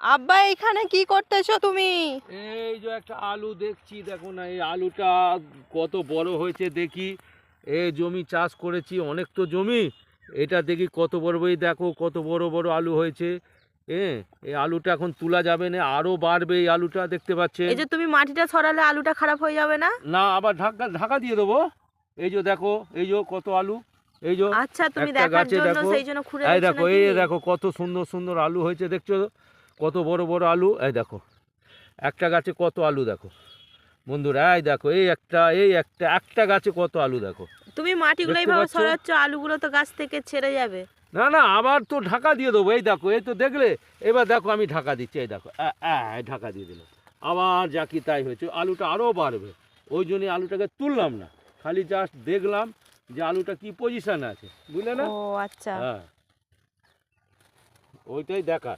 আব্বা এখানে কি করতেছো তুমি? এই যে একটা আলু দেখছি দেখো না এই আলুটা কত বড় হয়েছে দেখি। এ জমি চাষ করেছি অনেক তো জমি। এটা দেখি কত বড় এই দেখো কত বড় বড় আলু হয়েছে। হ্যাঁ এই আলুটা এখন তোলা যাবে না আরও বাড়বে এই আলুটা দেখতে পাচ্ছেন? এই যে তুমি মাটিটা ছড়ালে আলুটা খারাপ হয়ে যাবে না? না আবার ঢাকা ঢাকা দিয়ে দেবো। এই যে দেখো এই যে কত আলু। এই যে আচ্ছা তুমি দেখার জন্য সেই জন্য খুঁড়ে এই দেখো এই দেখো কত সুন্দর সুন্দর আলু হয়েছে দেখছ? কত বড় বড় আলু? এই দেখো একটা গাছে কত আলু দেখো। বন্ধুরা এই দেখো এই একটা এই একটা একটা গাছে কত আলু দেখো। তুমি মাটিগুলো এইভাবে? ছড়াচ্ছ আলুগুলো তো গাছ থেকে ছেড়ে যাবে। না না আবার তো ঢাকা দিয়ে দেবো এই দেখো এই তো দেখলে এবার দেখো আমি ঢাকা দিচ্ছি এই দেখো ঢাকা দিয়ে দিলাম। আবার যা কি তাই হয়েছে আলুটা আরও বাড়বে। ওই জন্যই আলুটাকে তুললাম না খালি জাস্ট দেখলাম যে আলুটা কি পজিশন আছে বুঝলে না? ও আচ্ছা। হ্যাঁ। ওইটাই দেখা।